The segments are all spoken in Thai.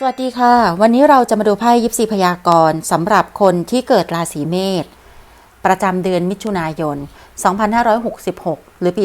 สวัสดีค่ะ วันนี้เราจะมาดูไพ่ยิปซีพยากรณ์สำหรับคนที่เกิดราศีเมษประจำเดือนมิถุนายน 2566 หรือปี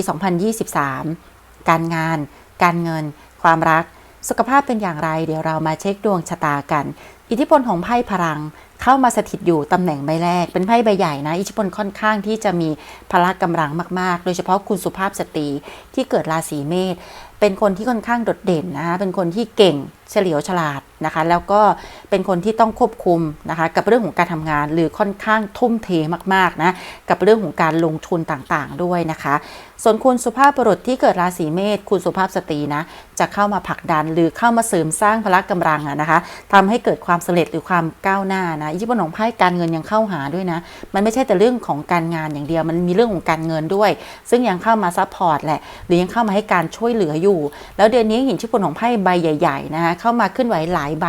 2023 การงาน การเงิน ความรัก สุขภาพเป็นอย่างไร เดี๋ยวเรามาเช็คดวงชะตากัน อิทธิพลของไพ่พลังเข้ามาสถิตอยู่ตำแหน่งใบแรก เป็นไพ่ใบใหญ่นะ อิทธิพลค่อนข้างที่จะมีพละกำลังมาก ๆ โดยเฉพาะคุณสุภาพสตรีที่เกิดราศีเมษเป็นคนที่ค่อนข้างโดดเด่นนะคะเป็นคนที่เก่ง เฉลียวฉลาดนะคะ แล้วก็เป็นคนที่ต้องควบคุมนะคะ กับเรื่องของการทำงานหรือค่อนข้างทุ่มเทมากๆนะกับเรื่องของการลงทุนต่างๆด้วยนะคะ ส่วนคุณสุภาพบุรุษที่เกิดราศีเมษคุณสุภาพสตรีนะจะเข้ามาผลักดันหรือเข้ามาเสริมสร้างพละกำลังอะนะคะทำให้เกิดความสำเร็จหรือความก้าวหน้านะอิทธิพลของไพ่การเงินยังเข้าหาด้วยนะ มันไม่ใช่แต่เรื่องของการงานอย่างเดียว มันมีเรื่องของการเงินด้วย ซึ่งยังเข้ามาซัพพอร์ตแหละหรือยังเข้ามาให้การช่วยเหลืออยู่ แล้วเดือนนี้เห็นอิทธิพลของไพ่ใบใหญ่ ๆ นะคะเข้ามาขึ้นไหวหลายใบ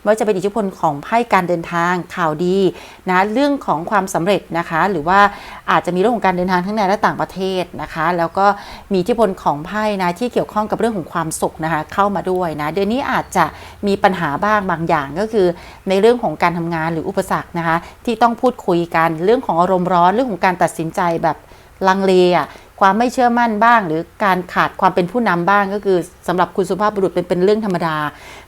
ไม่ว่าจะเป็นอิทธิพลของไพ่การเดินทางข่าวดีนะเรื่องของความสำเร็จนะคะ หรือว่าอาจจะมีเรื่องของการเดินทางทั้งในและต่างประเทศนะคะ แล้วก็มีอิทธิพลของไพ่นะที่เกี่ยวข้องกับเรื่องของความสุขนะคะเข้ามาด้วยนะเดือนนี้อาจจะมีปัญหาบ้างบางอย่างก็คือ ในเรื่องของการทำงานหรืออุปสรรคนะคะ ที่ต้องพูดคุยกันเรื่องของอารมณ์ร้อนเรื่องของการตัดสินใจแบบลังเลอะ ความไม่เชื่อมั่นบ้าง หรือการขาดความเป็นผู้นำบ้างก็คือสำหรับคุณสุภาพบุรุษเป็นเป็นเรื่องธรรมดา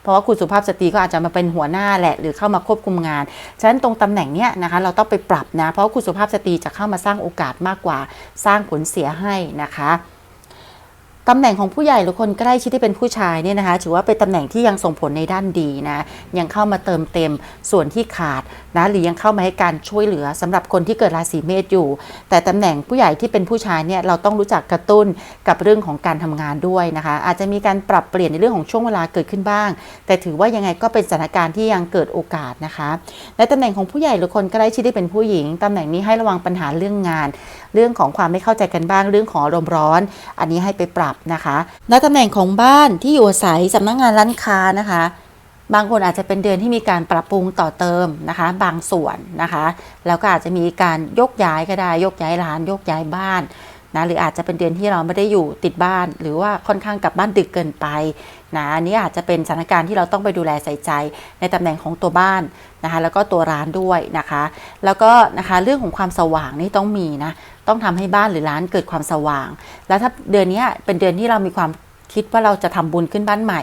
เพราะว่าคุณสุภาพสตรีก็อาจจะมาเป็นหัวหน้าแหละ หรือเข้ามาควบคุมงาน ฉะนั้นตรงตำแหน่งเนี้ยนะคะเราต้องไปปรับนะ เพราะคุณสุภาพสตรีจะเข้ามาสร้างโอกาสมากกว่า สร้างผลเสียให้นะคะ ตำแหน่งของผู้ใหญ่หรือคนใกล้ชิดที่เป็นผู้ชายเนี่ยนะคะ ถือว่าเป็นตำแหน่งที่ยังส่งผลในด้านดีนะยังเข้ามาเติมเต็มส่วนที่ขาดนะหรือยังเข้ามาให้การช่วยเหลือสำหรับคนที่เกิดราศีเมษอยู่ แต่ตำแหน่งผู้ใหญ่ที่เป็นผู้ชายเนี่ยเราต้องรู้จักกระตุ้นกับเรื่องของการทำงานด้วยนะคะ อาจจะมีการปรับเปลี่ยนในเรื่องของช่วงเวลาเกิดขึ้นบ้าง แต่ถือว่ายังไงก็เป็นสถานการณ์ที่ยังเกิดโอกาสนะคะในตำแหน่งของผู้ใหญ่หรือคนใกล้ชิดที่เป็นผู้หญิงตำแหน่งนี้ให้ระวังปัญหาเรื่องงาน เรื่องของความไม่เข้าใจกันบ้างเรื่องของอารมณ์ร้อน อันนี้ให้ไปปรับนะคะในตำแหน่งของบ้านที่อยู่อาศัยสำนักงานร้านค้านะคะ บางคนอาจจะเป็นเดือนที่มีการปรับปรุงต่อเติมนะคะ บางส่วนนะคะ แล้วก็อาจจะมีการยกย้ายก็ได้ยกย้ายร้านยกย้ายบ้านนะหรืออาจจะเป็นเดือนที่เราไม่ได้อยู่ติดบ้าน หรือว่าค่อนข้างกลับบ้านดึกเกินไปนะอันนี้อาจจะเป็นสถานการณ์ที่เราต้องไปดูแลใส่ใจ ในตำแหน่งของตัวบ้านนะคะ แล้วก็ตัวร้านด้วยนะคะ แล้วก็นะคะเรื่องของความสว่างนี่ต้องมีนะ ต้องทำให้บ้านหรือร้านเกิดความสว่าง แล้วถ้าเดือนนี้เป็นเดือนที่เรามีความ คิดว่าเราจะทำบุญขึ้นบ้านใหม่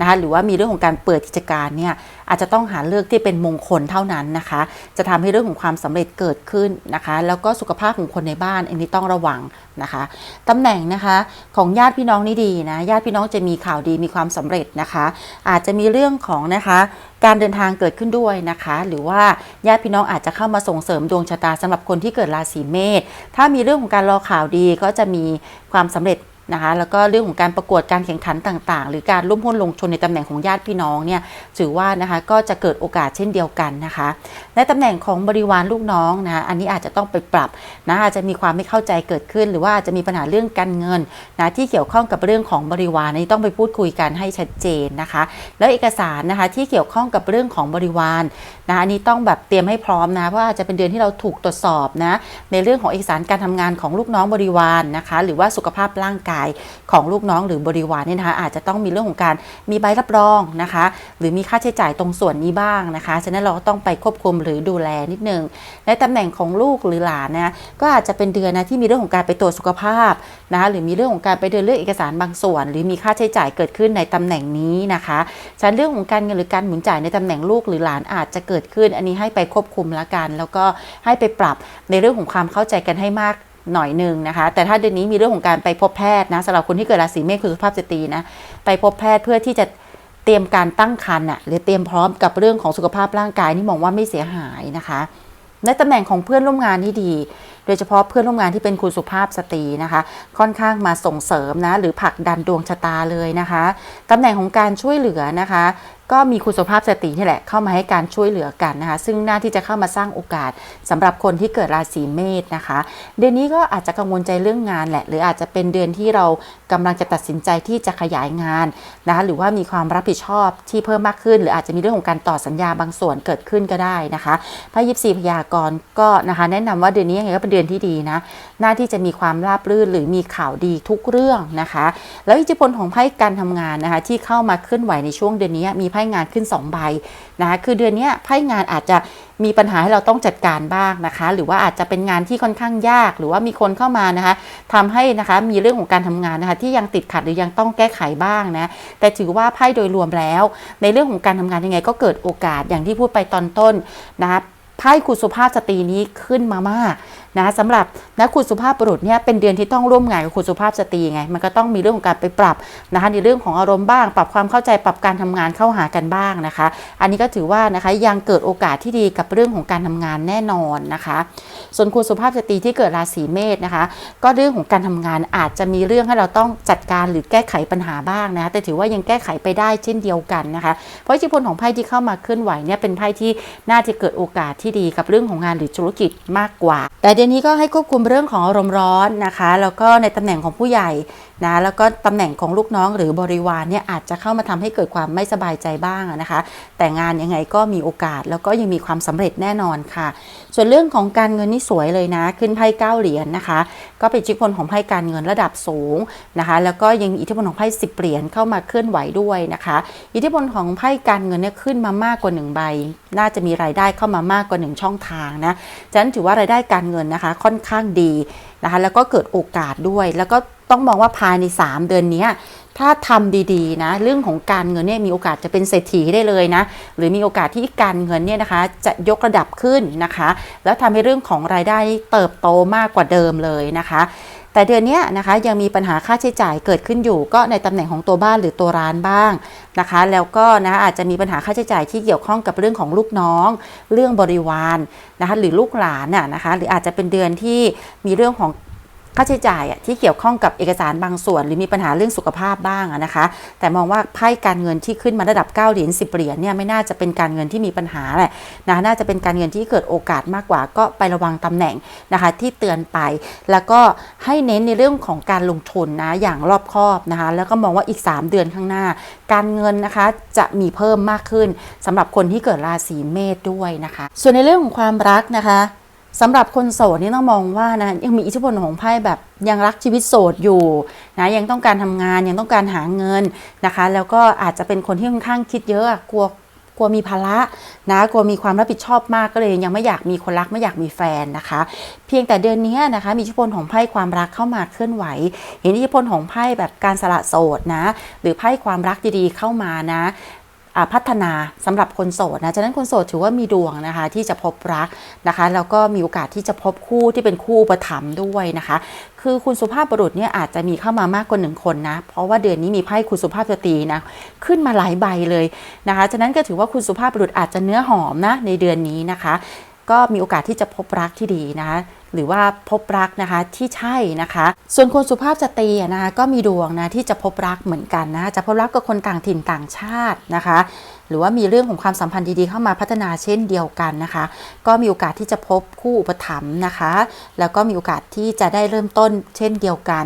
นะคะหรือว่ามีเรื่องของการเปิดกิจการเนี่ยอาจจะต้องหาเลือกที่เป็นมงคลเท่านั้นนะคะ จะทำให้เรื่องของความสำเร็จเกิดขึ้นนะคะ แล้วก็สุขภาพของคนในบ้านอันนี้ต้องระวังนะคะตำแหน่งนะคะของญาติพี่น้องนี่ดีนะญาติพี่น้องจะมีข่าวดีมีความสำเร็จนะคะ อาจจะมีเรื่องของนะคะการเดินทางเกิดขึ้นด้วยนะคะ หรือว่าญาติพี่น้องอาจจะเข้ามาส่งเสริมดวงชะตาสำหรับคนที่เกิดราศีเมษถ้ามีเรื่องของการรอข่าวดีก็จะมีความสำเร็จ นะคะแล้วก็เรื่องของการประกวดการแข่งขันต่าง ๆ หรือการร่วมหุ้นลงทุนในตำแหน่งของญาติพี่น้องเนี่ยถือว่านะคะก็จะเกิดโอกาสเช่นเดียวกันนะคะและตำแหน่งของบริวารลูกน้องนะะอันนี้อาจจะต้องไปปรับนะอาจจะมีความไม่เข้าใจเกิดขึ้น หรือว่าอาจจะมีปัญหาเรื่องการเงินนะที่เกี่ยวข้องกับเรื่องของบริวารนี้ต้องไปพูดคุยกันให้ชัดเจนนะคะ แล้วเอกสารนะคะที่เกี่ยวข้องกับเรื่องของบริวารนะอันนี้ต้องแบบเตรียมให้พร้อมนะเพราะอาจจะเป็นเดือนที่เราถูกตรวจสอบนะในเรื่องของเอกสารการทำงานของลูกน้องบริวารนะคะ หรือว่าสุขภาพร่างกายของลูกน้องหรือบริวารเนี่ยนะคะอาจจะต้องมีเรื่องของการมีใบรับรองนะคะ หรือมีค่าใช้จ่ายตรงส่วนนี้บ้างนะคะฉะนั้นเราก็ต้องไปควบคุมหรือดูแลนิดนึงในตำแหน่งของลูกหรือหลานนะก็อาจจะเป็นเดือนนะที่มีเรื่องของการไปตรวจสุขภาพนะคะหรือมีเรื่องของการไปเดินเลือกเอกสารบางส่วน หรือมีค่าใช้จ่ายเกิดขึ้นในตำแหน่งนี้นะคะฉะนั้นเรื่องของการเงินหรือการหมุนจ่ายในตำแหน่งลูกหรือหลานอาจจะเกิดขึ้น อันนี้ให้ไปควบคุมละกัน แล้วก็ให้ไปปรับในเรื่องของความเข้าใจกันให้มาก หน่อยหนึ่งนะคะ แต่ถ้าเดือนนี้มีเรื่องของการไปพบแพทย์นะสำหรับคนที่เกิดราศีเมษคือสุขภาพสตรีนะไปพบแพทย์เพื่อที่จะเตรียมการตั้งครรภ์อะหรือเตรียมพร้อมกับเรื่องของสุขภาพร่างกายนี่มองว่าไม่เสียหายนะคะในตำแหน่งของเพื่อนร่วมงานที่ดี โดยเฉพาะเพื่อนร่วมงานที่เป็นคุณสุภาพสตรีนะคะ ค่อนข้างมาส่งเสริมนะ หรือผลักดันดวงชะตาเลยนะคะ ตำแหน่งของการช่วยเหลือนะคะ ก็มีคุณสุภาพสตรีนี่แหละเข้ามาให้การช่วยเหลือกันนะคะ ซึ่งหน้าที่จะเข้ามาสร้างโอกาสสำหรับคนที่เกิดราศีเมษนะคะ เดือนนี้ก็อาจจะกังวลใจเรื่องงานแหละ หรืออาจจะเป็นเดือนที่เรากำลังจะตัดสินใจที่จะขยายงานนะคะหรือว่ามีความรับผิดชอบที่เพิ่มมากขึ้น หรืออาจจะมีเรื่องของการต่อสัญญาบางส่วนเกิดขึ้นก็ได้นะคะพระยิปซีพยากรณ์ก็นะคะ แนะนำว่าเดือนนี้ยังไงก็เป็นเดือนที่ดีนะหน้าที่จะมีความราบรื่นหรือมีข่าวดีทุกเรื่องนะคะ แล้วอิทธิพลของไพ่การทำงานนะคะที่เข้ามาเคลื่อนไหวในช่วงเดือนนี้มีไพ่งานขึ้น2ใบนะคะคือเดือนนี้ไพ่งานอาจจะมีปัญหาให้เราต้องจัดการบ้างนะคะ หรือว่าอาจจะเป็นงานที่ค่อนข้างยาก หรือว่ามีคนเข้ามานะคะทำให้นะคะมีเรื่องของการทำงานนะคะ ที่ยังติดขัดหรือยังต้องแก้ไขบ้างนะแต่ถือว่าไพ่โดยรวมแล้ว ในเรื่องของการทำงานยังไง ก็เกิดโอกาสอย่างที่พูดไปตอนต้นนะคะไพ่คุณสุภาพสตรีนี้ขึ้นมามาก นะสำหรับนะคุณสุภาพบุรุษเนี่ยเป็นเดือนที่ต้องร่วมงานกับคุณสุภาพสตรีไง มันก็ต้องมีเรื่องของการไปปรับนะคะในเรื่องของอารมณ์บ้าง ปรับความเข้าใจปรับการทำงานเข้าหากันบ้างนะคะ อันนี้ก็ถือว่านะคะยังเกิดโอกาสที่ดีกับเรื่องของการทำงานแน่นอนนะคะ ส่วนคุณสุภาพสตรีที่เกิดราศีเมษนะคะ ก็เรื่องของการทำงานอาจจะมีเรื่องให้เราต้องจัดการหรือแก้ไขปัญหาบ้างนะคะแต่ถือว่ายังแก้ไขไปได้เช่นเดียวกันนะคะ เพราะอิทธิพลของไพ่ที่เข้ามาเคลื่อนไหวเนี่ยเป็นไพ่ที่น่าจะเกิดโอกาสที่ดีกับเรื่องของงานหรือธุรกิจมากกว่า แต่เดนนี้ก็ให้ควบคุมเรื่องของอารมณ์ร้อนนะคะ แล้วก็ในตำแหน่งของผู้ใหญ่นะแล้วก็ตำแหน่งของลูกน้องหรือบริวารเนี่ยอาจจะเข้ามาทำให้เกิดความไม่สบายใจบ้างนะคะ แต่งานยังไงก็มีโอกาสแล้วก็ยังมีความสำเร็จแน่นอนค่ะ ส่วนเรื่องของการเงินนี่สวยเลยนะ ขึ้นไพ่เก้าเหรียญนะคะ ก็เป็นอิทธิพลของไพ่การเงินระดับสูงนะคะ แล้วก็ยังอิทธิพลของไพ่สิบเหรียญเข้ามาเคลื่อนไหวด้วยนะคะ อิทธิพลของไพ่การเงินเนี่ยขึ้นมามากกว่าหนึ่งใบน่าจะมีรายได้เข้ามามากกว่าหนึ่งช่องทางนะฉะนั้นถือว่ารายได้การเงินนะคะค่อนข้างดีนะคะแล้วก็เกิดโอกาสด้วย แล้วก็ต้องมองว่าภายใน 3 เดือนนี้ถ้าทำดีๆนะเรื่องของการเงินเนี่ยมีโอกาสจะเป็นเศรษฐีได้เลยนะหรือมีโอกาสที่การเงินเนี่ยนะคะจะยกระดับขึ้นนะคะ แล้วทำให้เรื่องของรายได้เติบโตมากกว่าเดิมเลยนะคะ แต่เดือนนี้นะคะยังมีปัญหาค่าใช้จ่ายเกิดขึ้นอยู่ ก็ในตำแหน่งของตัวบ้านหรือตัวร้านบ้างนะคะ แล้วก็นะะอาจจะมีปัญหาค่าใช้จ่ายที่เกี่ยวข้องกับเรื่องของลูกน้อง เรื่องบริวารนะคะหรือลูกหลานน่ะนะคะหรืออาจจะเป็นเดือนที่มีเรื่องของ ค่าใช้จ่ายอะที่เกี่ยวข้องกับเอกสารบางส่วน หรือมีปัญหาเรื่องสุขภาพบ้างนะคะ แต่มองว่าไพ่การเงินที่ขึ้นมาระดับ 9 เหรียญ10 เหรียญเนี่ยไม่น่าจะเป็นการเงินที่มีปัญหาแหละนะน่าจะเป็นการเงินที่เกิดโอกาสมากกว่า ก็ไประวังตำแหน่งนะคะที่เตือนไป แล้วก็ให้เน้นในเรื่องของการลงทุนนะอย่างรอบคอบนะคะแล้วก็มองว่าอีก 3 เดือนข้างหน้า การเงินนะคะจะมีเพิ่มมากขึ้นสำหรับคนที่เกิดราศีเมษด้วยนะคะ ส่วนในเรื่องของความรักนะคะ สำหรับคนโสดนี่ต้องมองว่านะยังมีอิทธิพลของไพ่แบบยังรักชีวิตโสดอยู่นะยังต้องการทำงานยังต้องการหาเงินนะคะ แล้วก็อาจจะเป็นคนที่ค่อนข้างคิดเยอะกลัวกลัวมีภาระนะกลัวมีความรับผิดชอบมากก็เลยยังไม่อยากมีคนรักไม่อยากมีแฟนนะคะ เพียงแต่เดือนนี้นะคะ มีอิทธิพลของไพ่ความรักเข้ามาเคลื่อนไหว เห็นอิทธิพลของไพ่แบบการสละโสดนะ หรือไพ่ความรักดีๆเข้ามานะ พัฒนาสำหรับคนโสดนะฉะนั้นคนโสดถือว่ามีดวงนะคะที่จะพบรักนะคะแล้วก็มีโอกาสที่จะพบคู่ที่เป็นคู่ประถมด้วยนะคะ คือคุณสุภาพบุรุษเนี่ยอาจจะมีเข้ามามากกว่าหนึ่งคนนะเพราะว่าเดือนนี้มีไพ่คุณสุภาพสตรีนะขึ้นมาหลายใบเลยนะคะฉะนั้นก็ถือว่าคุณสุภาพบุรุษอาจจะเนื้อหอมนะในเดือนนี้นะคะ ก็มีโอกาสที่จะพบรักที่ดีนะคะ หรือว่าพบรักนะคะที่ใช่นะคะ ส่วนคนสุภาพสตรีนะคะก็มีดวงนะที่จะพบรักเหมือนกันนะจะพบรักกับคนต่างถิ่นต่างชาตินะคะ หรือว่ามีเรื่องของความสัมพันธ์ดีๆ เข้ามาพัฒนาเช่นเดียวกันนะคะ ก็มีโอกาสที่จะพบคู่อุปถัมภ์นะคะ แล้วก็มีโอกาสที่จะได้เริ่มต้นเช่นเดียวกัน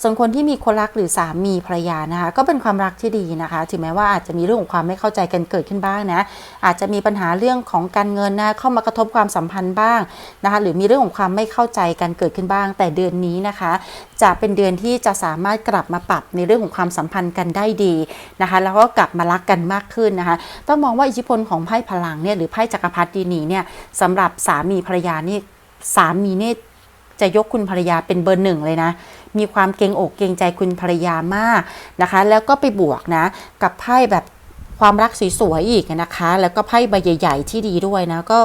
ส่วนคนที่มีคนรักหรือสามีภรรยานะคะ ก็เป็นความรักที่ดีนะคะ ถึงแม้ว่าอาจจะมีเรื่องของความไม่เข้าใจกันเกิดขึ้นบ้างนะ อาจจะมีปัญหาเรื่องของการเงินนะเข้ามากระทบความสัมพันธ์บ้างนะคะ หรือมีเรื่องของความไม่เข้าใจกันเกิดขึ้นบ้าง แต่เดือนนี้นะคะ จะเป็นเดือนที่จะสามารถกลับมาปรับในเรื่องของความสัมพันธ์กันได้ดีนะคะ แล้วก็กลับมารักกันมากขึ้นนะคะ ต้องมองว่าอิทธิพลของไพ่พลังเนี่ยหรือไพ่จักรพรรดินีเนี่ยสำหรับสามีภรรยานี่สามีเนี่ยจะยกคุณภรรยาเป็นเบอร์หนึ่งเลยนะ มีความเกรงอกเกรงใจคุณภรรยามากนะคะ แล้วก็ไปบวกนะ กับไพ่แบบความรักสวยๆอีกนะคะ แล้วก็ไพ่ใบใหญ่ๆที่ดีด้วยนะ ก็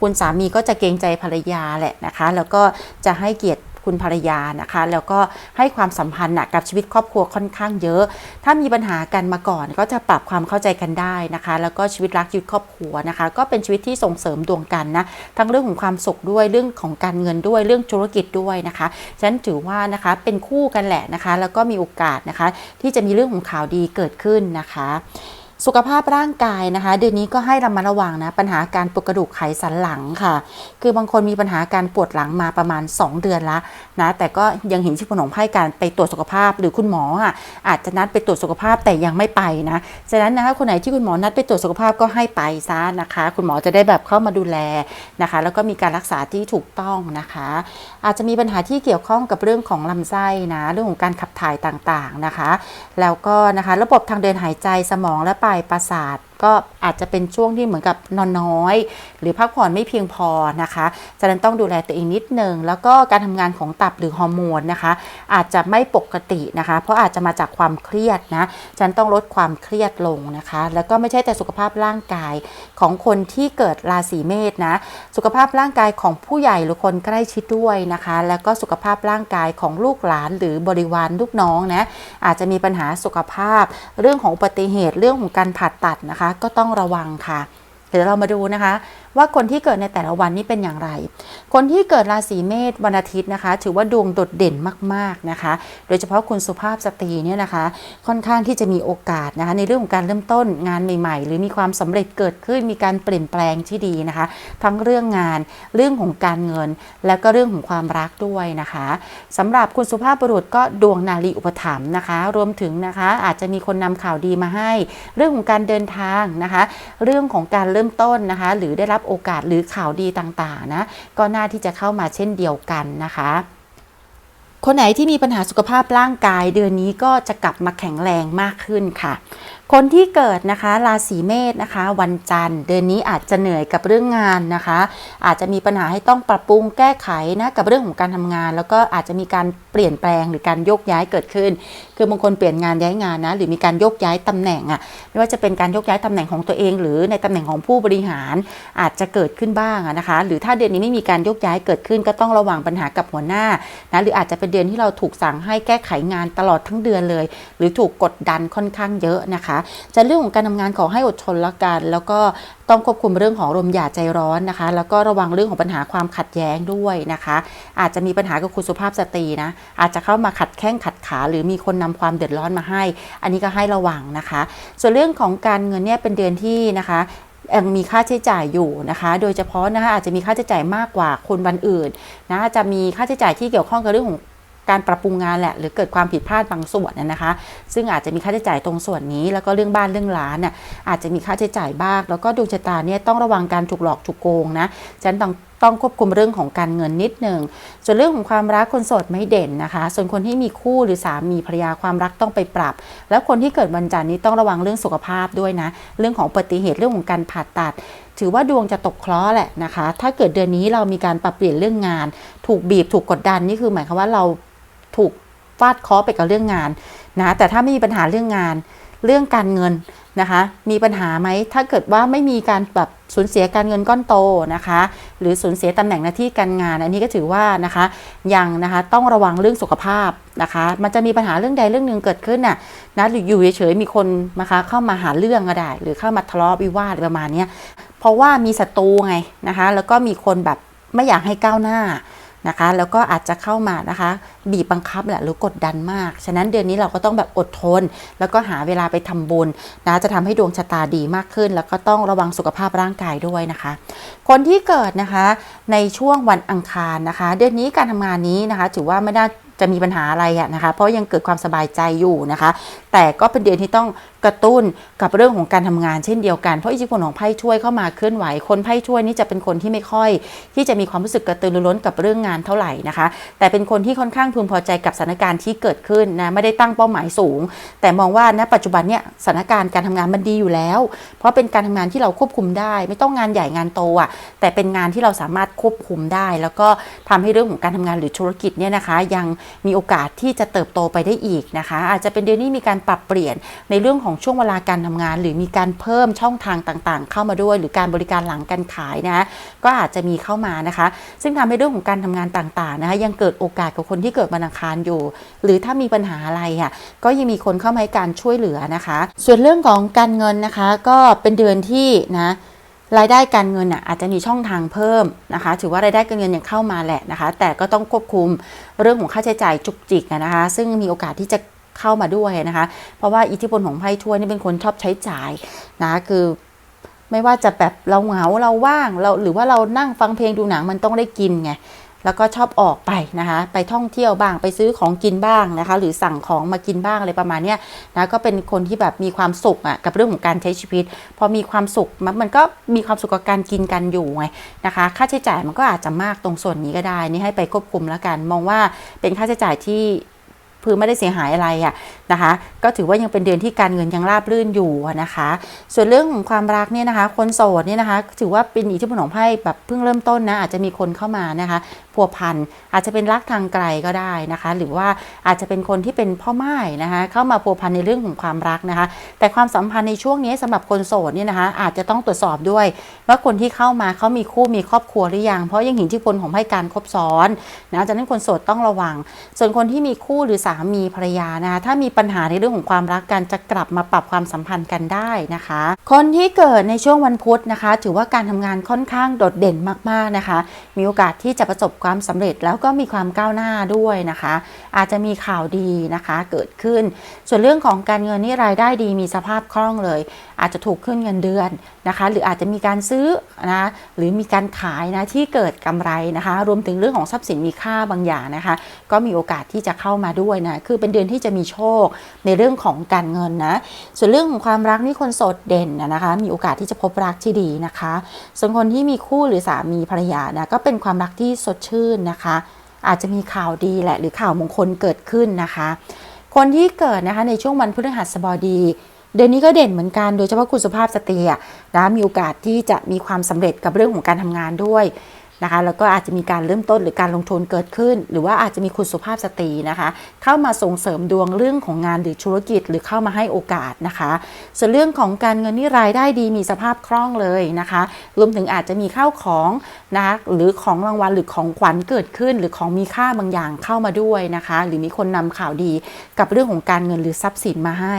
คุณสามีก็จะเกรงใจภรรยาแหละนะคะ แล้วก็จะให้เกียรติ คุณภรรยานะคะ แล้วก็ให้ความสัมพันธ์กับชีวิตครอบครัวค่อนข้างเยอะ ถ้ามีปัญหากันมาก่อน ก็จะปรับความเข้าใจกันได้นะคะ แล้วก็ชีวิตรักชีวิตครอบครัวนะคะ ก็เป็นชีวิตที่ส่งเสริมดวงกันนะทั้งเรื่องของความสุขด้วยเรื่องของการเงินด้วยเรื่องธุรกิจด้วยนะคะฉันถือว่านะคะเป็นคู่กันแหละนะคะ แล้วก็มีโอกาสนะคะ ที่จะมีเรื่องของข่าวดีเกิดขึ้นนะคะ สุขภาพร่างกายนะคะ เดือนนี้ก็ให้ระมัดระวังนะ ปัญหาการปวดกระดูกไขสันหลังค่ะ คือบางคนมีปัญหาการปวดหลังมาประมาณ 2 เดือนละนะแต่ก็ยังเห็นชิพนของไพ่การไปตรวจสุขภาพหรือคุณหมออะอาจจะนัดไปตรวจสุขภาพแต่ยังไม่ไปนะฉะนั้นนะคะคนไหนที่คุณหมอนัดไปตรวจสุขภาพก็ให้ไปซะนะคะ คุณหมอจะได้แบบเข้ามาดูแลนะคะ แล้วก็มีการรักษาที่ถูกต้องนะคะ อาจจะมีปัญหาที่เกี่ยวข้องกับเรื่องของลำไส้นะเรื่องของการขับถ่ายต่างๆนะคะ แล้วก็นะคะระบบทางเดินหายใจสมองและปลายประสาท ก็อาจจะเป็นช่วงที่เหมือนกับนอนน้อย หรือพักผ่อนไม่เพียงพอนะคะฉะนั้นต้องดูแลตัวเองนิดนึงแล้วก็การทำงานของตับหรือฮอร์โมนนะคะ อาจจะไม่ปกตินะคะ เพราะอาจจะมาจากความเครียดนะฉะนันต้องลดความเครียดลงนะคะ แล้วก็ไม่ใช่แต่สุขภาพร่างกายของคนที่เกิดราศีเมษนะสุขภาพร่างกายของผู้ใหญ่หรือคนใกล้ชิดด้วยนะคะ แล้วก็สุขภาพร่างกายของลูกหลานหรือบริวารลูกน้องนะอาจจะมีปัญหาสุขภาพ เรื่องของอุบัติเหตุเรื่องของการผ่าตัดนะคะก็ต้องระวังค่ะ เดี๋ยวเรามาดูนะคะ ว่าคนที่เกิดในแต่ละวันนี้เป็นอย่างไร คนที่เกิดราศีเมษวันอาทิตย์นะคะ ถือว่าดวงโดดเด่นมากๆนะคะ โดยเฉพาะคุณสุภาพสตรีเนี่ยนะคะ ค่อนข้างที่จะมีโอกาสนะคะในเรื่องของการเริ่มต้นงานใหม่ ๆ หรือมีความสำเร็จเกิดขึ้นมีการเปลี่ยนแปลงที่ดีนะคะ ทั้งเรื่องงานเรื่องของการเงิน แล้วก็เรื่องของความรักด้วยนะคะสำหรับคุณสุภาพบุรุษก็ดวงนาลีอุปถัมภ์นะคะ รวมถึงนะคะอาจจะมีคนนำข่าวดีมาให้ เรื่องของการเดินทางนะคะ เรื่องของการเริ่มต้นนะคะ หรือได้รับโอกาสหรือข่าวดีต่างๆนะก็น่าที่จะเข้ามาเช่นเดียวกันนะคะคนไหนที่มีปัญหาสุขภาพร่างกายเดือนนี้ก็จะกลับมาแข็งแรงมากขึ้นค่ะ คนที่เกิดนะคะราศีเมษนะคะ วันจันทร์ เดือนนี้อาจจะเหนื่อยกับเรื่องงานนะคะ อาจจะมีปัญหาให้ต้องปรับปรุงแก้ไขนะกับเรื่องของการทำงาน แล้วก็อาจจะมีการเปลี่ยนแปลงหรือการโยกย้ายเกิดขึ้น คือบางคนเปลี่ยนงานย้ายงานนะหรือมีการโยกย้ายตำแหน่งอะ่ะไม่ว่าจะเป็นการโยกย้ายตำแหน่งของตัวเอง หรือในตำแหน่งของผู้บริหารอาจจะเกิดขึ้นบ้างนะคะ หรือถ้าเดือนนี้ไม่มีการโยกย้ายเกิดขึ้น ก็ต้องระวังปัญหากับหัวหน้านะหรืออาจจะเป็นเดือนที่เราถูกสั่งให้แก้ไขงานตลอดทั้งเดือนเลย หรือถูกกดดันค่อนข้างเยอะนะคะจะเรื่องของการทำงานขอให้อดทนละกัน แล้วก็ต้องควบคุมเรื่องของลมหยาใจร้อนนะคะ แล้วก็ระวังเรื่องของปัญหาความขัดแย้งด้วยนะคะ อาจจะมีปัญหากับคุณสุภาพสตรีนะอาจจะเข้ามาขัดแข้งขัดขา หรือมีคนนำความเดือดร้อนมาให้ อันนี้ก็ให้ระวังนะคะ ส่วนเรื่องของการเงินเนี่ยเป็นเดือนที่นะคะยังมีค่าใช้จ่ายอยู่นะคะ โดยเฉพาะนะคะอาจจะมีค่าใช้จ่ายมากกว่าคนวันอื่นนะจะมีค่าใช้จ่ายที่เกี่ยวข้องกับเรื่องของ การปรับปรุงงานแหละ หรือเกิดความผิดพลาดบางส่วนนะนะคะ ซึ่งอาจจะมีค่าใช้จ่ายตรงส่วนนี้ แล้วก็เรื่องบ้านเรื่องร้านน่ะอาจจะมีค่าใช้จ่ายบ้าง แล้วก็ดวงชะตาเนี่ยต้องระวังการถูกหลอกถูกโกงนะฉะนันต้องต้องควบคุมเรื่องของการเงินนิดหนึ่ง ส่วนเรื่องของความรักคนโสดไม่เด่นนะคะ ส่วนคนที่มีคู่หรือสามีภรรยาความรักต้องไปปรับ แล้วคนที่เกิดวันจันทร์นี้ต้องระวังเรื่องสุขภาพด้วยนะ เรื่องของอุบัติเหตุเรื่องของการผ่าตัด ถือว่าดวงจะตกเคราะห์แหละนะคะ ถ้าเกิดเดือนนี้เรามีการปรับเปลี่ยนเรื่องงาน ถูกบีบถูกกดดันนี่คือหมายความว่าเรา ถูกฟาดคราะห์ไปกับเรื่องงานนะแต่ถ้าไม่มีปัญหาเรื่องงาน เรื่องการเงินนะคะ มีปัญหาไหมถ้าเกิดว่าไม่มีการแบบสูญเสียการเงินก้อนโตนะคะ หรือสูญเสียตำแหน่งหน้าที่การงาน อันนี้ก็ถือว่านะคะยังนะคะต้องระวังเรื่องสุขภาพนะคะ มันจะมีปัญหาเรื่องใดเรื่องหนึ่งเกิดขึ้นน่ะนะหรืออยู่เฉยๆมีคนนะคะเข้ามาหาเรื่องก็ได้ หรือเข้ามาทะเลาะวิวาทประมาณนี้เพราะว่ามีศัตรูไงนะคะ แล้วก็มีคนแบบไม่อยากให้ก้าวหน้า นะคะ แล้วก็อาจจะเข้ามานะคะ บีบบังคับแหละหรือกดดันมาก ฉะนั้นเดือนนี้เราก็ต้องแบบอดทน แล้วก็หาเวลาไปทำบุญนะจะทำให้ดวงชะตาดีมากขึ้น แล้วก็ต้องระวังสุขภาพร่างกายด้วยนะคะ คนที่เกิดนะคะในช่วงวันอังคารนะคะ เดือนนี้การทำงานนี้นะคะ ถือว่าไม่น่าจะมีปัญหาอะไรอะนะคะ เพราะยังเกิดความสบายใจอยู่นะคะ แต่ก็เป็นเดือนที่ต้องกระตุ้นกับเรื่องของการทำงานเช่นเดียวกันเพราะอิทธิพลของไพ่ช่วยเข้ามาเคลื่อนไหวคนไพ่ช่วยนี่จะเป็นคนที่ไม่ค่อย ที่จะมีความรู้สึกกระตือรือร้นกับเรื่องงานเท่าไหร่นะคะ แต่เป็นคนที่ค่อนข้างพึงพอใจกับสถานการณ์ที่เกิดขึ้นนะไม่ได้ตั้งเป้าหมายสูง แต่มองว่าณปัจจุบันเนี่ยสถานการณ์การทำงานมันดีอยู่แล้ว เพราะเป็นการทำงานที่เราควบคุมได้ ไม่ต้องงานใหญ่งานโตอะแต่เป็นงานที่เราสามารถควบคุมได้ แล้วก็ทำให้เรื่องของการทำงานหรือธุรกิจเนี่ยนะคะ ยังมีโอกาสที่จะเติบโตไปได้อีกนะคะ อาจจะเป็นเดือนนี้มีการปรับเปลี่ยนในเรื่องของช่วงเวลาการทำงาน หรือมีการเพิ่มช่องทางต่างๆ เข้ามาด้วย หรือการบริการหลังการขายนะก็อาจจะมีเข้ามานะคะ ซึ่งทำให้เรื่องของการทำงานต่างๆนะคะยังเกิดโอกาสกับคนที่เกิดวันอังคารอยู่ หรือถ้ามีปัญหาอะไรอะก็ยังมีคนเข้ามาให้การช่วยเหลือนะคะ ส่วนเรื่องของการเงินนะคะ ก็เป็นเดือนที่นะ รายได้การเงินอะอาจจะมีช่องทางเพิ่มนะคะ ถือว่ารายได้การเงินยังเข้ามาแหละนะคะ แต่ก็ต้องควบคุมเรื่องของค่าใช้จ่ายจุกจิกนะคะ ซึ่งมีโอกาสที่จะเข้ามาด้วยนะคะ เพราะว่าอิทธิพลของไพ่ถ้วยนี่เป็นคนชอบใช้จ่ายนะคือไม่ว่าจะแบบเราเหงาเราว่างเราหรือว่าเรานั่งฟังเพลงดูหนังมันต้องได้กินไง แล้วก็ชอบออกไปนะคะไปท่องเที่ยวบ้างไปซื้อของกินบ้างนะคะ หรือสั่งของมากินบ้างอะไรประมาณนี้นะก็เป็นคนที่แบบมีความสุขอะกับเรื่องของการใช้ชีวิต พอมีความสุขมันก็มีความสุขกับการกินกันอยู่ไงนะคะ ค่าใช้จ่ายมันก็อาจจะมากตรงส่วนนี้ก็ได้นี่ให้ไปควบคุมแล้วกัน มองว่าเป็นค่าใช้จ่ายที่ คือไม่ได้เสียหายอะไรอะนะคะ ก็ถือว่ายังเป็นเดือนที่การเงินยังราบรื่นอยู่นะคะ ส่วนเรื่องของความรักเนี่ยนะคะ คนโสดเนี่ยนะคะ ถือว่าเป็นอิทธิพลของไพ่แบบเพิ่งเริ่มต้นนะอาจจะมีคนเข้ามานะคะพัวพันอาจจะเป็นรักทางไกลก็ได้นะคะ หรือว่าอาจจะเป็นคนที่เป็นพ่อไม้นะคะ เข้ามาพัวพันในเรื่องของความรักนะคะ แต่ความสัมพันธ์ในช่วงนี้สำหรับคนโสดเนี่ยนะคะ อาจจะต้องตรวจสอบด้วย ว่าคนที่เข้ามาเขามีคู่มีครอบครัวหรือยังเพราะยังเห็นที่พลของไพ่การครบซ้อนนะจากนั้นคนโสดต้องระวัง ส่วนคนที่มีคู่หรือสาามีภรรยานะคะถ้ามีปัญหาในเรื่องของความรักกันจะกลับมาปรับความสัมพันธ์กันได้นะคะ คนที่เกิดในช่วงวันพุธนะคะ ถือว่าการทำงานค่อนข้างโดดเด่นมากๆนะคะ มีโอกาสที่จะประสบความสำเร็จแล้วก็มีความก้าวหน้าด้วยนะคะ อาจจะมีข่าวดีนะคะเกิดขึ้น ส่วนเรื่องของการเงินนี่รายได้ดีมีสภาพคล่องเลย อาจจะถูกขึ้นเงินเดือนนะคะ หรืออาจจะมีการซื้อนะหรือมีการขายนะที่เกิดกำไรนะคะ รวมถึงเรื่องของทรัพย์สินมีค่าบางอย่างนะคะ ก็มีโอกาสที่จะเข้ามาด้วยนะคือเป็นเดือนที่จะมีโชคในเรื่องของการเงินนะส่วนเรื่องของความรักนี่คนโสดเด่นนะคะ มีโอกาสที่จะพบรักที่ดีนะคะ ส่วนคนที่มีคู่หรือสามีภรรยานะก็เป็นความรักที่สดชื่นนะคะ อาจจะมีข่าวดีแหละหรือข่าวมงคลเกิดขึ้นนะคะ คนที่เกิดนะคะในช่วงวันพฤหัสบดี เดือนนี้ก็เด่นเหมือนกันโดยเฉพาะคุณสุภาพสตรีนะมีโอกาสที่จะมีความสำเร็จกับเรื่องของการทำงานด้วย นะคะ แล้วก็อาจจะมีการเริ่มต้นหรือการลงทุนเกิดขึ้น หรือว่าอาจจะมีคุณสุภาพสตรีนะคะ เข้ามาส่งเสริมดวงเรื่องของงานหรือธุรกิจ หรือเข้ามาให้โอกาสนะคะ ส่วนเรื่องของการเงินนี่รายได้ดีมีสภาพคล่องเลยนะคะ รวมถึงอาจจะมีข้าวของนะหรือของรางวัลหรือของขวัญเกิดขึ้น หรือของมีค่าบางอย่างเข้ามาด้วยนะคะ หรือมีคนนำข่าวดีกับเรื่องของการเงินหรือทรัพย์สินมาให้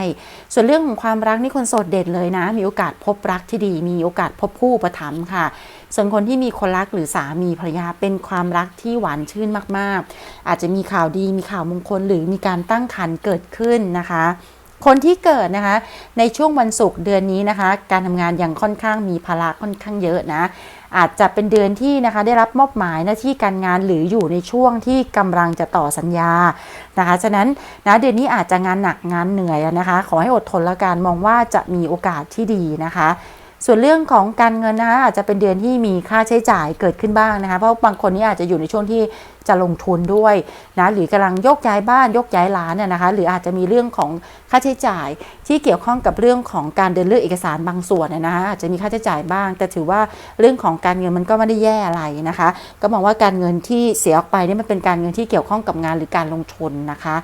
ส่วนเรื่องของความรักนี่คนโสดเด่นเลยนะ มีโอกาสพบรักที่ดี มีโอกาสพบคู่ประถมค่ะ ส่วนคนที่มีคนรักหรือสามีภรรยาเป็นความรักที่หวานชื่นมากๆ อาจจะมีข่าวดีมีข่าวมงคลหรือมีการตั้งครรภ์เกิดขึ้นนะคะคนที่เกิดนะคะในช่วงวันศุกร์เดือนนี้นะคะ การทำงานยังค่อนข้างมีภาระค่อนข้างเยอะนะ อาจจะเป็นเดือนที่นะคะได้รับมอบหมายหน้าที่การงานหรืออยู่ในช่วงที่กำลังจะต่อสัญญานะคะฉะนั้นนะเดือนนี้อาจจะงานหนักงานเหนื่อยนะคะ ขอให้อดทนละกันมองว่าจะมีโอกาสที่ดีนะคะ ส่วนเรื่องของการเงินนะคะอาจจะเป็นเดือนที่มีค่าใช้จ่ายเกิดขึ้นบ้างนะคะ เพราะบางคนนี่อาจจะอยู่ในช่วงที่จะลงทุนด้วยนะหรือกำลังยกย้ายบ้านยกย้ายร้านเนี่ยนะคะ หรืออาจจะมีเรื่องของค่าใช้จ่ายที่เกี่ยวข้องกับเรื่องของการเดินเรื่องเอกสารบางส่วนเนี่ยนะคะอาจจะมีค่าใช้จ่ายบ้าง แต่ถือว่าเรื่องของการเงินมันก็ไม่ได้แย่อะไรนะคะ ก็มองว่าการเงินที่เสียออกไปนี่มันเป็นการเงินที่เกี่ยวข้องกับงานหรือการลงทุนนะคะ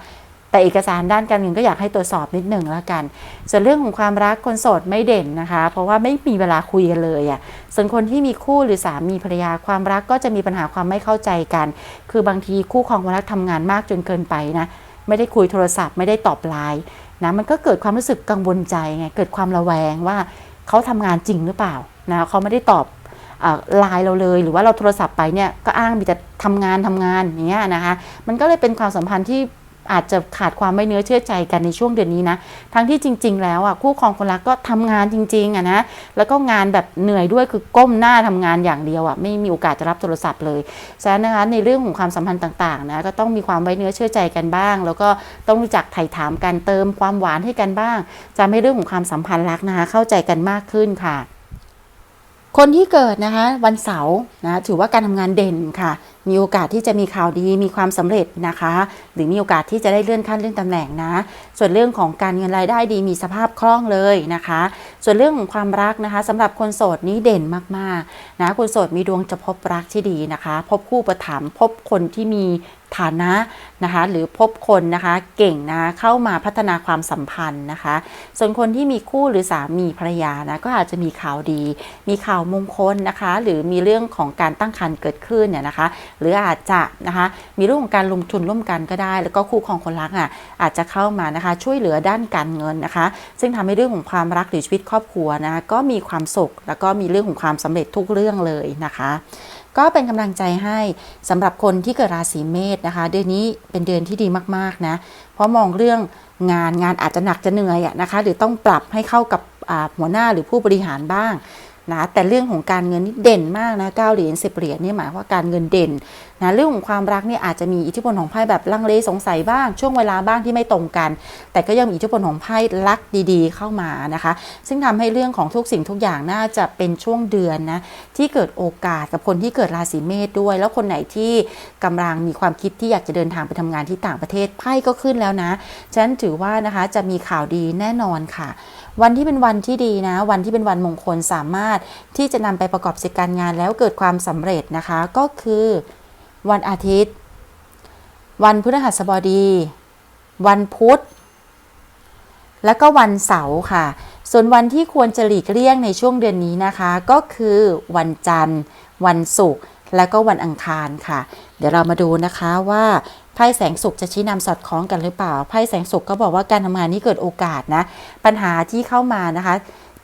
แต่เอกสารด้านการเงินก็อยากให้ตรวจสอบนิดหนึ่งแล้วกัน ส่วนเรื่องของความรักคนโสดไม่เด่นนะคะ เพราะว่าไม่มีเวลาคุยกันเลยอะ่ะส่วนคนที่มีคู่หรือสามีภรรยาความรักก็จะมีปัญหาความไม่เข้าใจกัน คือบางทีคู่ครองวามรักทำงานมากจนเกินไปนะไม่ได้คุยโทรศัพท์ไม่ได้ตอบไลน์นะมันก็เกิดความรู้สึกกังวลใจไงเกิดความระแวงว่าเขาทำงานจริงหรือเปล่านะเขาไม่ได้ตอบไลน์เราเลยหรือว่าเราโทรศัพท์ไปเนี่ยก็อ้างมีแต่ทำงานทำงานอย่างเงี้ยนะคะมันก็เลยเป็นความสัมพันธ์ที่ อาจจะขาดความไม่เนื้อเชื่อใจกันในช่วงเดือนนี้นะ ทั้งที่จริง ๆ แล้วอะคู่ครองคนรักก็ทำงานจริงๆอะนะ แล้วก็งานแบบเหนื่อยด้วยคือก้มหน้าทำงานอย่างเดียวอะไม่มีโอกาสจะรับโทรศัพท์เลยฉะนั้นนะคะในเรื่องของความสัมพันธ์ต่างๆนะก็ต้องมีความไว้เนื้อเชื่อใจกันบ้าง แล้วก็ต้องรู้จักไถ่ถามกันเติมความหวานให้กันบ้าง จะไม่เรื่องของความสัมพันธ์รักนะคะเข้าใจกันมากขึ้นค่ะ คนที่เกิดนะคะวันเสาร์นะถือว่าการทำงานเด่นค่ะ มีโอกาสที่จะมีข่าวดีมีความสำเร็จนะคะ หรือมีโอกาสที่จะได้เลื่อนขั้นเลื่อนตำแหน่งนะ ส่วนเรื่องของการเงินรายได้ดีมีสภาพคล่องเลยนะคะ ส่วนเรื่องของความรักนะคะสำหรับคนโสดนี้เด่นมากๆนะคนโสดมีดวงจะพบรักที่ดีนะคะ พบคู่ประถมพบคนที่มี ฐานะนะคะหรือพบคนนะคะเก่งนะเข้ามาพัฒนาความสัมพันธ์นะคะ ส่วนคนที่มีคู่หรือสามีภรรยานะก็อาจจะมีข่าวดี มีข่าวมงคลนะคะ หรือมีเรื่องของการตั้งครรภ์เกิดขึ้นเนี่ยนะคะ หรืออาจจะนะคะมีเรื่องของการลงทุนร่วมกันก็ได้ แล้วก็คู่ครองคนรักอะอาจจะเข้ามานะคะช่วยเหลือด้านการเงินนะคะ ซึ่งทำให้เรื่องของความรักหรือชีวิตครอบครัวนะก็มีความสุขแล้วก็มีเรื่องของความสำเร็จทุกเรื่องเลยนะคะ ก็เป็นกำลังใจให้สำหรับคนที่เกิดราศีเมษนะคะ เดือนนี้เป็นเดือนที่ดีมากๆนะ เพราะมองเรื่องงานงานอาจจะหนักจะเหนื่อยนะคะ หรือต้องปรับให้เข้ากับหัวหน้าหรือผู้บริหารบ้าง นะแต่เรื่องของการเงินนี่เด่นมากนะเก้าเหรียญสิบเหรียญนี่หมายว่าการเงินเด่นนะเรื่องของความรักเนี่ยอาจจะมีอิทธิพลของไพ่แบบลังเลสงสัยบ้างช่วงเวลาบ้างที่ไม่ตรงกัน แต่ก็ยังมีอิทธิพลของไพ่รักดีๆ เข้ามานะคะ ซึ่งทำให้เรื่องของทุกสิ่งทุกอย่างน่าจะเป็นช่วงเดือนนะที่เกิดโอกาสกับคนที่เกิดราศีเมษด้วย แล้วคนไหนที่กำลังมีความคิดที่อยากจะเดินทางไปทำงานที่ต่างประเทศไพ่ก็ขึ้นแล้วนะฉะนั้นถือว่านะคะจะมีข่าวดีแน่นอนค่ะ วันที่เป็นวันที่ดีนะ วันที่เป็นวันมงคลสามารถที่จะนำไปประกอบกิจการงานแล้วเกิดความสำเร็จนะคะ ก็คือวันอาทิตย์ วันพฤหัสบดี วันพุธ แล้วก็วันเสาร์ค่ะ ส่วนวันที่ควรจะหลีกเลี่ยงในช่วงเดือนนี้นะคะ ก็คือวันจันทร์ วันศุกร์ แล้วก็วันอังคารค่ะ เดี๋ยวเรามาดูนะคะว่าไพ่แสงสุขจะชี้นำสอดคล้องกันหรือเปล่าไพ่แสงสุขก็บอกว่าการทำงานนี้เกิดโอกาสนะ ปัญหาที่เข้ามานะคะ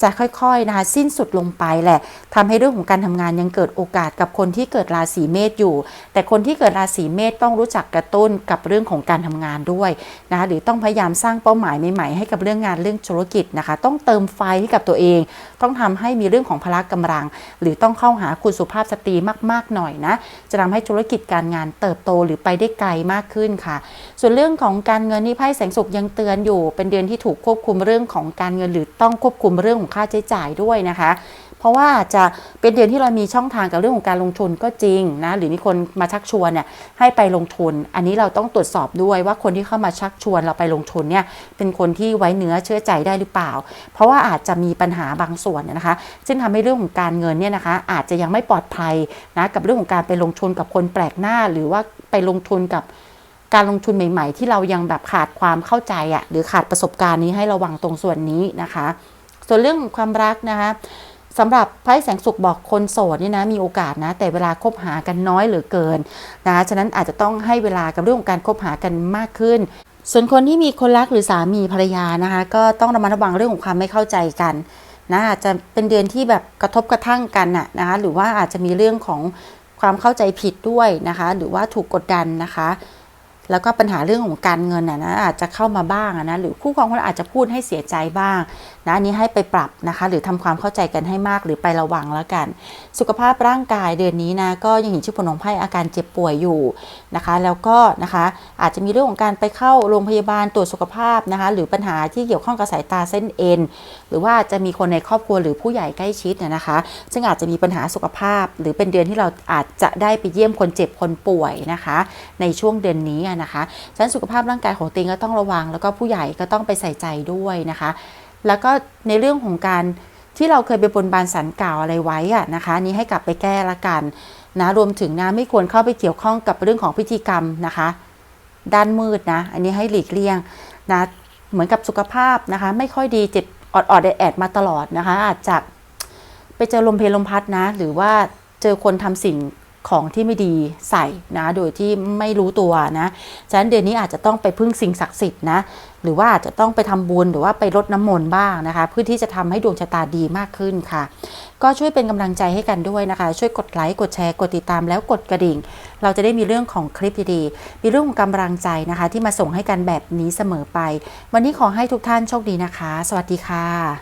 จะค่อยๆนะคะสิ้นสุดลงไปแหละทำให้เรื่องของการทำงานยังเกิดโอกาสกับคนที่เกิดราศีเมษอยู่ แต่คนที่เกิดราศีเมษต้องรู้จักกระตุ้นกับเรื่องของการทำงานด้วยนะคะหรือต้องพยายามสร้างเป้าหมายใหม่ๆให้กับเรื่องงานเรื่องธุรกิจนะคะ ต้องเติมไฟให้กับตัวเอง ต้องทำให้มีเรื่องของพละกำลัง หรือต้องเข้าหาคุณสุภาพสตรีมากๆหน่อยนะจะทำให้ธุรกิจการงานเติบโตหรือไปได้ไกลมากขึ้นค่ะ ส่วนเรื่องของการเงินนี่ไพ่แสงสุขยังเตือนอยู่ เป็นเดือนที่ถูกควบคุมเรื่องของการเงินหรือต้องควบคุมเรื่องของค่าใช้จ่ายด้วยนะคะ เพราะว่าจะเป็นเดือนที่เรามีช่องทางกับเรื่องของการลงทุนก็จริงนะหรือมีคนมาชักชวนเนี่ยให้ไปลงทุน อันนี้เราต้องตรวจสอบด้วยว่าคนที่เข้ามาชักชวนเราไปลงทุนเนี่ยเป็นคนที่ไว้เนื้อเชื่อใจได้หรือเปล่า เพราะว่าอาจจะมีปัญหาบางส่วนนะคะ ซึ่งทำให้เรื่องของการเงินเนี่ยนะคะ อาจจะยังไม่ปลอดภัยนะกับเรื่องของการไปลงทุนกับคนแปลกหน้า หรือว่าไปลงทุนกับการลงทุนใหม่ ๆ ที่เรายังแบบขาดความเข้าใจอะหรือขาดประสบการณ์นี้ให้ระวังตรงส่วนนี้นะคะ ส่วนเรื่องความรักนะคะสำหรับไพ่แสงสุขบอกคนโสดนี่นะมีโอกาสนะ แต่เวลาคบหากันน้อยเหลือเกินนะคะฉะนั้นอาจจะต้องให้เวลากับเรื่องของการคบหากันมากขึ้น ส่วนคนที่มีคนรักหรือสามีภรรยานะคะ ก็ต้องระมัดระวังเรื่องของความไม่เข้าใจกันนะอาจจะเป็นเดือนที่แบบกระทบกระทั่งกันน่ะนะคะหรือว่าอาจจะมีเรื่องของความเข้าใจผิดด้วยนะคะ หรือว่าถูกกดดันนะคะ แล้วก็ปัญหาเรื่องของการเงินนะนะอาจจะเข้ามาบ้างนะหรือคู่ครองคนอาจจะพูดให้เสียใจบ้างนะอันนี้ให้ไปปรับนะคะ หรือทำความเข้าใจกันให้มากหรือไประวังแล้วกัน สุขภาพร่างกายเดือนนี้นะก็ยังเห็นชื่อผลของไพ่อาการเจ็บป่วยอยู่นะคะ แล้วก็นะคะอาจจะมีเรื่องของการไปเข้าโรงพยาบาลตรวจสุขภาพนะคะ หรือปัญหาที่เกี่ยวข้องกับสายตาเส้นเอ็นหรือว่าจะมีคนในครอบครัวหรือผู้ใหญ่ใกล้ชิดเนี่ยนะคะ ซึ่งอาจจะมีปัญหาสุขภาพ หรือเป็นเดือนที่เราอาจจะได้ไปเยี่ยมคนเจ็บคนป่วยนะคะ ในช่วงเดือนนี้นะคะฉะนั้นสุขภาพร่างกายของติงก็ต้องระวัง แล้วก็ผู้ใหญ่ก็ต้องไปใส่ใจด้วยนะคะ แล้วก็ในเรื่องของการที่เราเคยไปบนบานสันกล่าวอะไรไว้อะนะคะนี้ให้กลับไปแก้ละกันนะรวมถึงนะไม่ควรเข้าไปเกี่ยวข้องกับเรื่องของพิธีกรรมนะคะ ด้านมืดนะ อันนี้ให้หลีกเลี่ยงนะเหมือนกับสุขภาพนะคะ ไม่ค่อยดีเจ็บออดออดแอดมาตลอดนะคะ อาจจะไปเจอลมเพลลมพัดนะ หรือว่าเจอคนทำสิ่ง ของที่ไม่ดีใส่นะ โดยที่ไม่รู้ตัวนะ ฉะนั้นเดือนนี้อาจจะต้องไปพึ่งสิ่งศักดิ์สิทธิ์นะ หรือว่าอาจจะต้องไปทำบุญหรือว่าไปรดน้ำมนต์บ้างนะคะ เพื่อที่จะทำให้ดวงชะตาดีมากขึ้นค่ะ ก็ช่วยเป็นกำลังใจให้กันด้วยนะคะ ช่วยกดไลค์กดแชร์กดติดตามแล้วกดกระดิ่ง เราจะได้มีเรื่องของคลิปดีๆ มีเรื่องของกำลังใจนะคะ ที่มาส่งให้กันแบบนี้เสมอไป วันนี้ขอให้ทุกท่านโชคดีนะคะ สวัสดีค่ะ